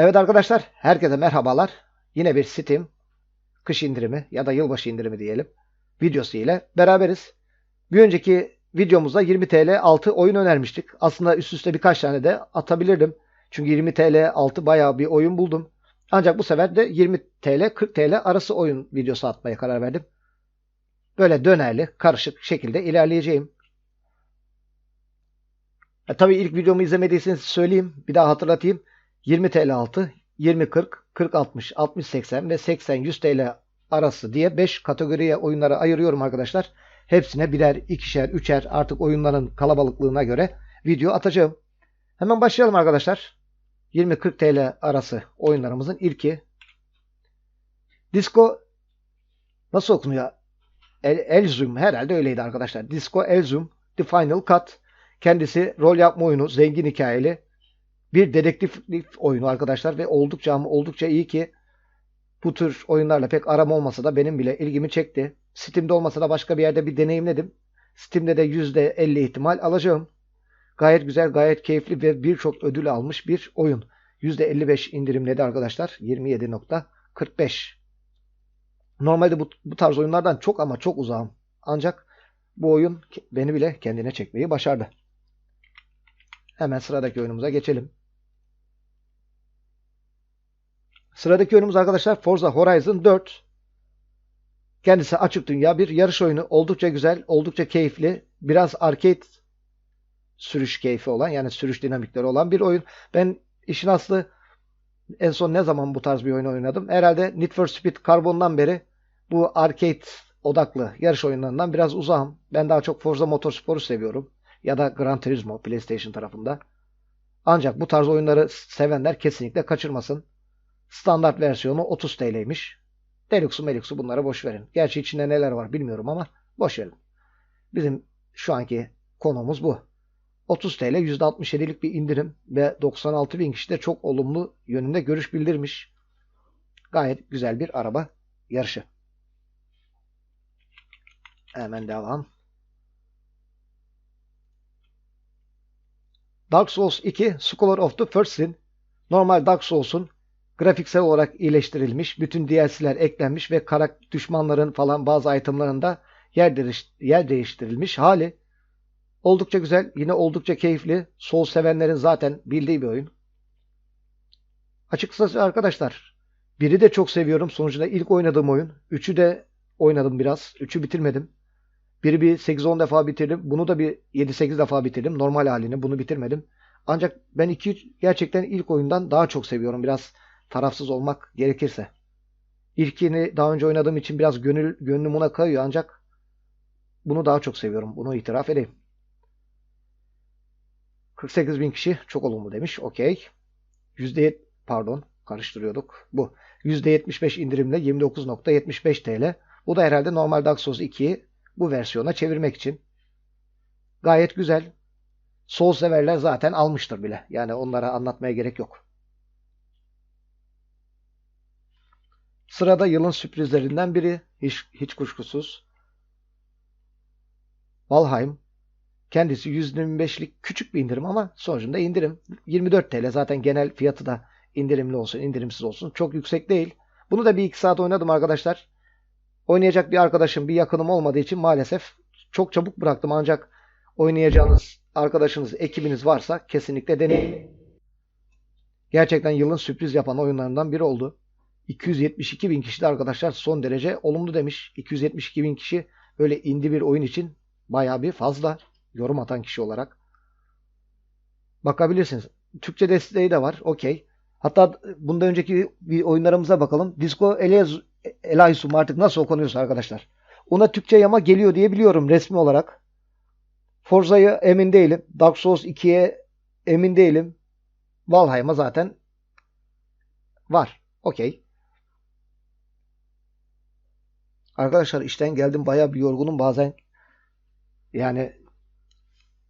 Evet arkadaşlar, herkese merhabalar. Yine bir Steam kış indirimi ya da yılbaşı indirimi diyelim videosu ile beraberiz. Bir önceki videomuzda 20 TL 6 oyun önermiştik. Aslında üst üste birkaç tane de atabilirdim. Çünkü 20 TL 6 bayağı bir oyun buldum. Ancak bu sefer de 20 TL 40 TL arası oyun videosu atmaya karar verdim. Böyle dönerli, karışık şekilde ilerleyeceğim. E, tabii ilk videomu izlemediyseniz söyleyeyim. Bir daha hatırlatayım. 20 TL altı, 20 40, 40 60, 60 80 ve 80 100 TL arası diye 5 kategoriye oyunlara ayırıyorum arkadaşlar. Hepsine birer, ikişer, üçer artık oyunların kalabalıklığına göre video atacağım. Hemen başlayalım arkadaşlar. 20-40 TL arası oyunlarımızın ilki. Disco nasıl okunuyor? El, Elzum herhalde öyleydi arkadaşlar. Disco Elzum The Final Cut. Kendisi rol yapma oyunu, zengin hikayeli bir dedektiflik oyunu arkadaşlar ve oldukça ama oldukça iyi ki bu tür oyunlarla pek aram olmasa da benim bile ilgimi çekti. Steam'de olmasa da başka bir yerde bir deneyimledim. Steam'de de %50 ihtimal alacağım. Gayet güzel, gayet keyifli ve birçok ödül almış bir oyun. %55 indirimledi arkadaşlar. 27.45. Normalde bu, bu tarz oyunlardan çok ama çok uzağım. Ancak bu oyun beni bile kendine çekmeyi başardı. Hemen sıradaki oyunumuza geçelim. Sıradaki oyunumuz arkadaşlar Forza Horizon 4. Kendisi açık dünya bir yarış oyunu. Oldukça güzel, oldukça keyifli. Biraz arcade sürüş keyfi olan yani sürüş dinamikleri olan bir oyun. Ben işin aslı en son ne zaman bu tarz bir oyun oynadım? Herhalde Need for Speed Carbon'dan beri bu arcade odaklı yarış oyunlarından biraz uzağım. Ben daha çok Forza Motorspor'u seviyorum. Ya da Gran Turismo PlayStation tarafında. Ancak bu tarz oyunları sevenler kesinlikle kaçırmasın. Standart versiyonu 30 TL'ymiş. Deluxe'u Meluxe'u bunlara boş verin. Gerçi içinde neler var bilmiyorum ama boş verin. Bizim şu anki konumuz bu. 30 TL %67'lik bir indirim ve 96 bin kişi de çok olumlu yönünde görüş bildirmiş. Gayet güzel bir araba yarışı. Hemen devam. Dark Souls 2 Scholar of the First Sin normal Dark Souls'un grafiksel olarak iyileştirilmiş, bütün DLC'ler eklenmiş ve karak düşmanların falan bazı itemlarında yer, değiş yer değiştirilmiş hali. Oldukça güzel, yine oldukça keyifli. Souls sevenlerin zaten bildiği bir oyun. Açıkçası arkadaşlar, biri de çok seviyorum. Sonucunda ilk oynadığım oyun. Üçü de oynadım biraz. Üçü bitirmedim. Biri bir 8-10 defa bitirdim. Bunu da bir 7-8 defa bitirdim. Normal halini. Bunu bitirmedim. Ancak ben iki gerçekten ilk oyundan daha çok seviyorum. Biraz tarafsız olmak gerekirse. İlkini daha önce oynadığım için biraz gönül gönlüm ona kayıyor ancak bunu daha çok seviyorum. Bunu itiraf edeyim. 48 bin kişi çok olumlu demiş. Okey. %7 pardon karıştırıyorduk. Bu. %75 indirimle 29.75 TL. Bu da herhalde normal Dark Souls 2'yi bu versiyona çevirmek için. Gayet güzel. Soul severler zaten almıştır bile. Yani onlara anlatmaya gerek yok. Sırada yılın sürprizlerinden biri hiç, hiç kuşkusuz. Valheim. Kendisi %25'lik küçük bir indirim ama sonucunda indirim. 24 TL zaten genel fiyatı da indirimli olsun, indirimsiz olsun. Çok yüksek değil. Bunu da bir iki saat oynadım arkadaşlar. Oynayacak bir arkadaşım, bir yakınım olmadığı için maalesef çok çabuk bıraktım. Ancak oynayacağınız arkadaşınız, ekibiniz varsa kesinlikle deneyin. Gerçekten yılın sürpriz yapan oyunlarından biri oldu. 272 bin kişi de arkadaşlar son derece olumlu demiş. 272 bin kişi böyle indi bir oyun için baya bir fazla yorum atan kişi olarak. Bakabilirsiniz. Türkçe desteği de var. Okey. Hatta bundan önceki bir oyunlarımıza bakalım. Disco Elysium artık nasıl okunuyorsa arkadaşlar. Ona Türkçe yama geliyor diye biliyorum resmi olarak. Forza'ya emin değilim. Dark Souls 2'ye emin değilim. Valheim'a zaten var. Okey. Arkadaşlar işten geldim baya bir yorgunum bazen. Yani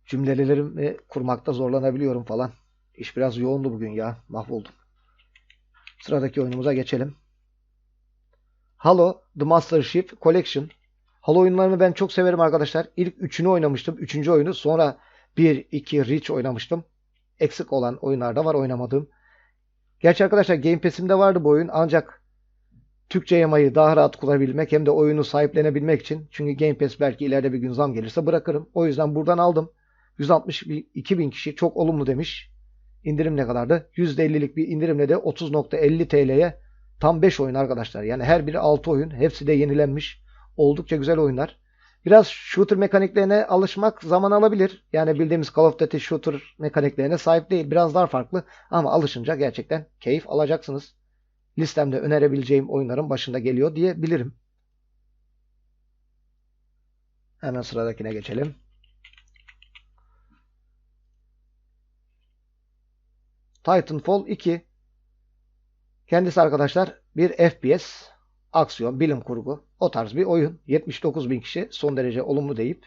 cümlelerimi kurmakta zorlanabiliyorum falan. İş biraz yoğundu bugün ya. Mahvoldum. Sıradaki oyunumuza geçelim. Halo The Master Chief Collection. Halo oyunlarını ben çok severim arkadaşlar. İlk üçünü oynamıştım. Üçüncü oyunu. Sonra 1, 2 Reach oynamıştım. Eksik olan oyunlarda var oynamadığım. Gerçi arkadaşlar Game Pass'imde vardı bu oyun ancak Türkçe yamayı daha rahat kullanabilmek hem de oyunu sahiplenebilmek için. Çünkü Game Pass belki ileride bir gün zam gelirse bırakırım. O yüzden buradan aldım. 162 bin kişi çok olumlu demiş. İndirim ne kadardı? %50'lik bir indirimle de 30.50 TL'ye tam 5 oyun arkadaşlar. Yani her biri 6 oyun. Hepsi de yenilenmiş. Oldukça güzel oyunlar. Biraz shooter mekaniklerine alışmak zaman alabilir. Yani bildiğimiz Call of Duty shooter mekaniklerine sahip değil. Biraz daha farklı ama alışınca gerçekten keyif alacaksınız. Listemde önerebileceğim oyunların başında geliyor diyebilirim. Hemen sıradakine geçelim. Titanfall 2 Kendisi arkadaşlar bir FPS, aksiyon, bilim kurgu o tarz bir oyun. 79 bin kişi son derece olumlu deyip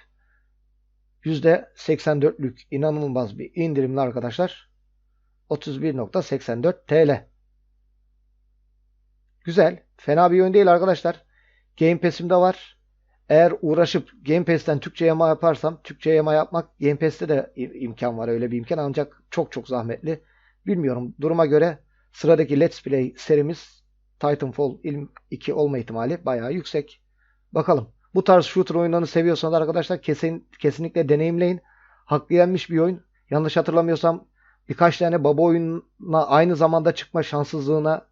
%84'lük inanılmaz bir indirimli arkadaşlar. 31.84 TL. Güzel. Fena bir oyun değil arkadaşlar. Game Pass'imde var. Eğer uğraşıp Game Pass'ten Türkçe yama yaparsam, Türkçe yama yapmak Game Pass'te de imkan var öyle bir imkan ancak çok çok zahmetli. Bilmiyorum duruma göre sıradaki Let's Play serimiz Titanfall 2 olma ihtimali bayağı yüksek. Bakalım. Bu tarz shooter oyunlarını seviyorsanız arkadaşlar kesin, kesinlikle deneyimleyin. Hakkı yenmiş bir oyun. Yanlış hatırlamıyorsam birkaç tane baba oyununa aynı zamanda çıkma şanssızlığına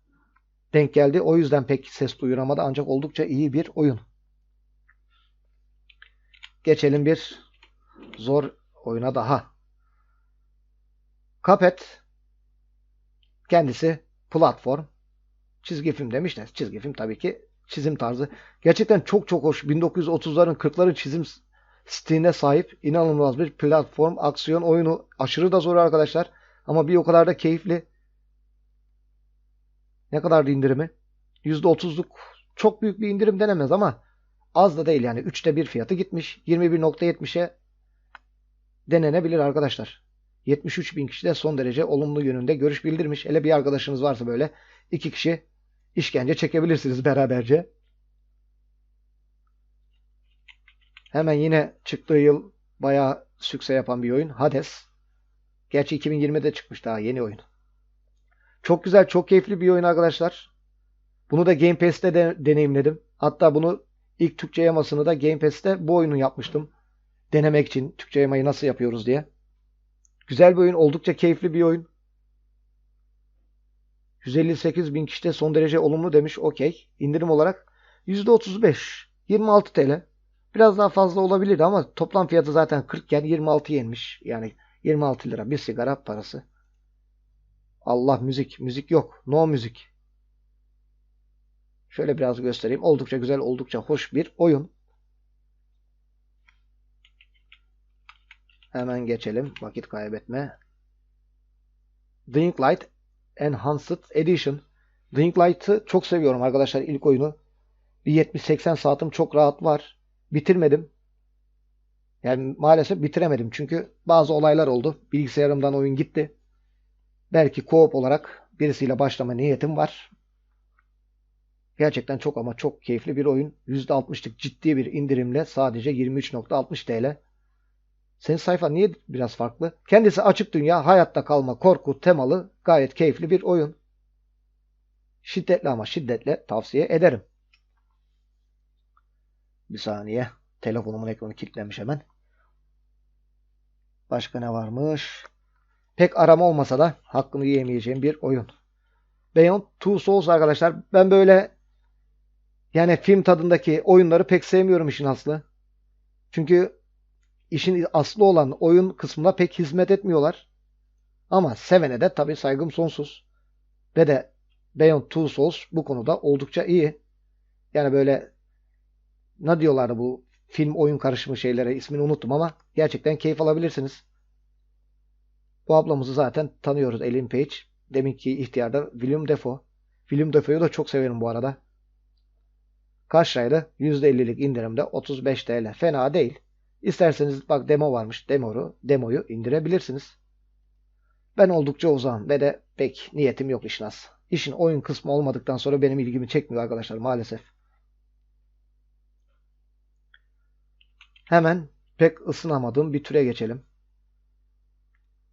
denk geldi. O yüzden pek ses duyuramadı ancak oldukça iyi bir oyun. Geçelim bir zor oyuna daha. Cuphead kendisi platform çizgi film demişler. Çizgi film tabii ki çizim tarzı. Gerçekten çok çok hoş. 1930'ların 40'ların çizim stiline sahip inanılmaz bir platform aksiyon oyunu. Aşırı da zor arkadaşlar. Ama bir o kadar da keyifli. Ne kadar indirimi? %30'luk çok büyük bir indirim denemez ama az da değil yani. 3'te 1 fiyatı gitmiş. 21.70'e denenebilir arkadaşlar. 73 bin kişi de son derece olumlu yönünde görüş bildirmiş. Hele bir arkadaşınız varsa böyle iki kişi işkence çekebilirsiniz beraberce. Hemen yine çıktığı yıl bayağı sükse yapan bir oyun. Hades. Gerçi 2020'de çıkmış daha yeni oyun. Çok güzel, çok keyifli bir oyun arkadaşlar. Bunu da Game Pass'te de deneyimledim. Hatta bunu ilk Türkçe yamasını da Game Pass'te bu oyunu yapmıştım. Denemek için Türkçe yamayı nasıl yapıyoruz diye. Güzel bir oyun, oldukça keyifli bir oyun. 158 bin kişi de son derece olumlu demiş. Okey. İndirim olarak %35. 26 TL. Biraz daha fazla olabilirdi ama toplam fiyatı zaten 40 iken 26 yenmiş. Yani 26 lira bir sigara parası. Allah müzik. Müzik yok. No müzik. Şöyle biraz göstereyim. Oldukça güzel, oldukça hoş bir oyun. Hemen geçelim. Vakit kaybetme. Dying Light Enhanced Edition. Dying Light'ı çok seviyorum arkadaşlar ilk oyunu. Bir 70-80 saatim çok rahat var. Bitirmedim. Yani maalesef bitiremedim. Çünkü bazı olaylar oldu. Bilgisayarımdan oyun gitti. Belki co-op olarak birisiyle başlama niyetim var. Gerçekten çok ama çok keyifli bir oyun. %60'lık ciddi bir indirimle sadece 23.60 TL. Senin sayfa niye biraz farklı? Kendisi açık dünya, hayatta kalma, korku temalı gayet keyifli bir oyun. Şiddetli ama şiddetle tavsiye ederim. Bir saniye. Telefonumun ekranı kilitlenmiş hemen. Başka ne varmış? Pek arama olmasa da hakkını yiyemeyeceğim bir oyun. Beyond Two Souls arkadaşlar. Ben böyle yani film tadındaki oyunları pek sevmiyorum işin aslı. Çünkü işin aslı olan oyun kısmına pek hizmet etmiyorlar. Ama sevene de tabii saygım sonsuz. Ve de Beyond Two Souls bu konuda oldukça iyi. Yani böyle ne diyorlardı bu film oyun karışımı şeylere ismini unuttum ama gerçekten keyif alabilirsiniz. Bu ablamızı zaten tanıyoruz Ellen Page. Deminki ihtiyarda William Defoe. William Defoe'yu da çok severim bu arada. Liraydı? %50'lik indirimde 35 TL. Fena değil. İsterseniz bak demo varmış. Demo'yu, demoyu indirebilirsiniz. Ben oldukça uzağım ve de pek niyetim yok işin az. İşin oyun kısmı olmadıktan sonra benim ilgimi çekmiyor arkadaşlar maalesef. Hemen pek ısınamadığım bir türe geçelim.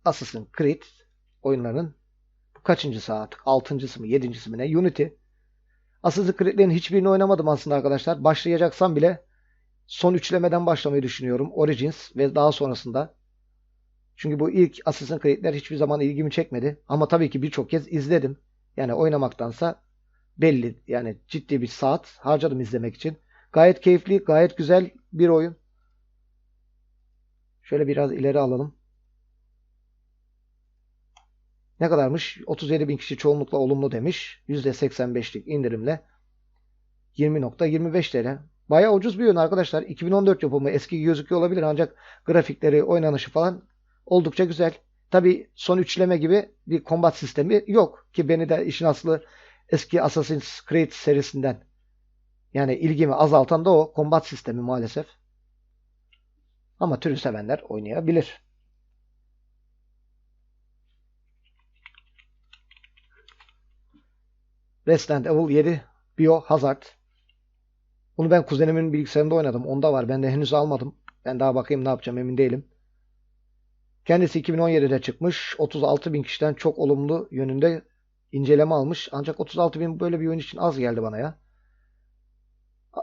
Assassin's Creed oyunlarının kaçıncısı artık? Altıncısı mı? Yedincisi mi ne? Unity. Assassin's Creed'lerin hiçbirini oynamadım aslında arkadaşlar. Başlayacaksam bile son üçlemeden başlamayı düşünüyorum. Origins ve daha sonrasında. Çünkü bu ilk Assassin's Creed'ler hiçbir zaman ilgimi çekmedi. Ama tabii ki birçok kez izledim. Yani oynamaktansa belli. Yani ciddi bir saat harcadım izlemek için. Gayet keyifli, gayet güzel bir oyun. Şöyle biraz ileri alalım. Ne kadarmış? 37 bin kişi çoğunlukla olumlu demiş. %85'lik indirimle 20.25 TL. Bayağı ucuz bir oyun arkadaşlar. 2014 yapımı eski gözüküyor olabilir ancak grafikleri, oynanışı falan oldukça güzel. Tabi son üçleme gibi bir combat sistemi yok. Ki beni de işin aslı eski Assassin's Creed serisinden yani ilgimi azaltan da o combat sistemi maalesef. Ama türü sevenler oynayabilir. Resident Evil 7 Biohazard. Bunu ben kuzenimin bilgisayarında oynadım. Onda var. Ben de henüz almadım. Ben daha bakayım ne yapacağım emin değilim. Kendisi 2017'de çıkmış. 36 bin kişiden çok olumlu yönünde inceleme almış. Ancak 36 bin böyle bir oyun için az geldi bana ya.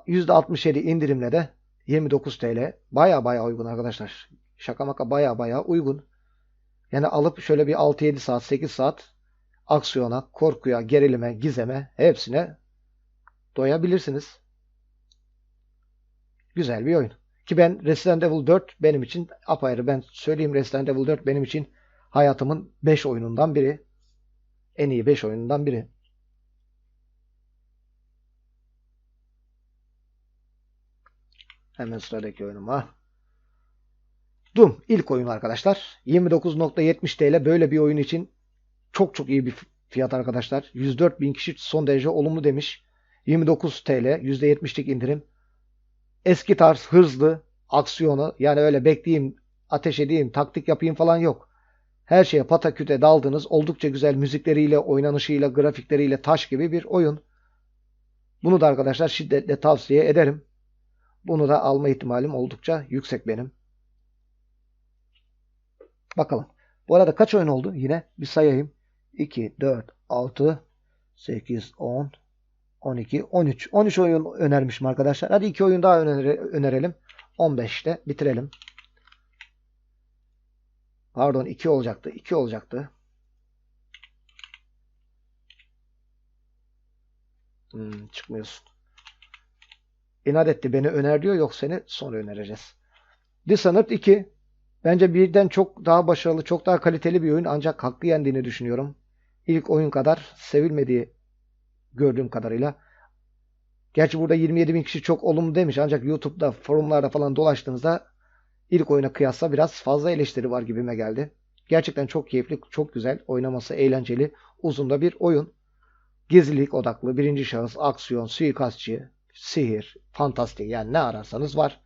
%67 indirimle de 29 TL. Baya baya uygun arkadaşlar. Şaka maka baya baya uygun. Yani alıp şöyle bir 6-7 saat 8 saat aksiyona, korkuya, gerilime, gizeme hepsine doyabilirsiniz. Güzel bir oyun. Ki ben Resident Evil 4 benim için apayrı. Ben söyleyeyim Resident Evil 4 benim için hayatımın 5 oyunundan biri. En iyi 5 oyunundan biri. Hemen sıradaki oyunuma. Doom ilk oyun arkadaşlar. 29.70 TL böyle bir oyun için çok çok iyi bir fiyat arkadaşlar. 104 bin kişi son derece olumlu demiş. 29 TL %70'lik indirim. Eski tarz hızlı aksiyonu yani öyle bekleyeyim ateş edeyim taktik yapayım falan yok. Her şeye pataküte daldınız. Oldukça güzel müzikleriyle, oynanışıyla, grafikleriyle taş gibi bir oyun. Bunu da arkadaşlar şiddetle tavsiye ederim. Bunu da alma ihtimalim oldukça yüksek benim. Bakalım. Bu arada kaç oyun oldu? Yine bir sayayım. 2, 4, 6, 8, 10, 12, 13. 13 oyun önermişim arkadaşlar. Hadi 2 oyun daha öner önerelim. 15'te bitirelim. Pardon 2 olacaktı. 2 olacaktı. Hmm, çıkmıyorsun. İnat etti beni öner diyor. Yok seni sonra önereceğiz. Dishonored 2. Bence birden çok daha başarılı, çok daha kaliteli bir oyun ancak hakkı yendiğini düşünüyorum. İlk oyun kadar sevilmediği gördüğüm kadarıyla. Gerçi burada 27 bin kişi çok olumlu demiş ancak YouTube'da forumlarda falan dolaştığınızda ilk oyuna kıyasla biraz fazla eleştiri var gibime geldi. Gerçekten çok keyifli, çok güzel, oynaması eğlenceli, uzun da bir oyun. Gizlilik odaklı, birinci şahıs, aksiyon, suikastçı, sihir, fantastik yani ne ararsanız var.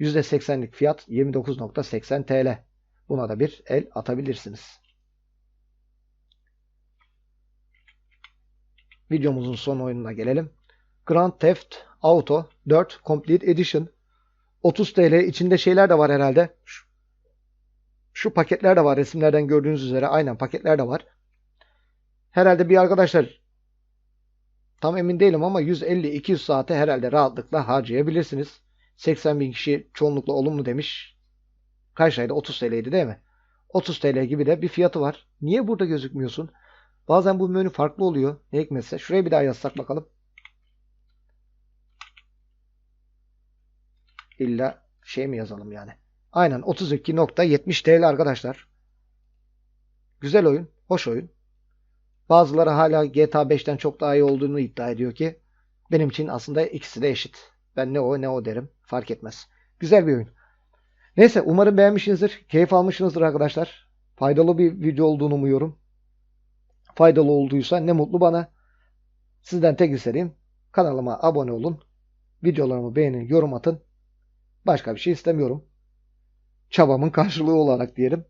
%80'lik fiyat 29.80 TL. Buna da bir el atabilirsiniz. Videomuzun son oyununa gelelim. Grand Theft Auto 4 Complete Edition 30 TL içinde şeyler de var herhalde. Şu, şu paketler de var resimlerden gördüğünüz üzere. Aynen paketler de var. Herhalde bir arkadaşlar tam emin değilim ama 150-200 saate herhalde rahatlıkla harcayabilirsiniz. 80 bin kişi çoğunlukla olumlu demiş. Kaç ayda 30 TL'ydi değil mi? 30 TL gibi de bir fiyatı var. Niye burada gözükmüyorsun? Bazen bu menü farklı oluyor. Ne hikmetse. Şuraya bir daha yazsak bakalım. İlla şey mi yazalım yani? Aynen 32.70 TL arkadaşlar. Güzel oyun. Hoş oyun. Bazıları hala GTA 5'ten çok daha iyi olduğunu iddia ediyor ki benim için aslında ikisi de eşit. Ben ne o ne o derim. Fark etmez. Güzel bir oyun. Neyse umarım beğenmişsinizdir. Keyif almışsınızdır arkadaşlar. Faydalı bir video olduğunu umuyorum. Faydalı olduysa ne mutlu bana. Sizden tek istediğim kanalıma abone olun. Videolarımı beğenin, yorum atın. Başka bir şey istemiyorum. Çabamın karşılığı olarak diyelim.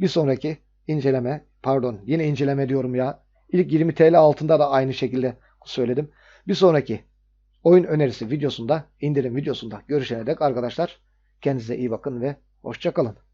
Bir sonraki inceleme, pardon yine inceleme diyorum ya. İlk 20 TL altında da aynı şekilde söyledim. Bir sonraki oyun önerisi videosunda, indirim videosunda görüşene dek arkadaşlar kendinize iyi bakın ve hoşçakalın.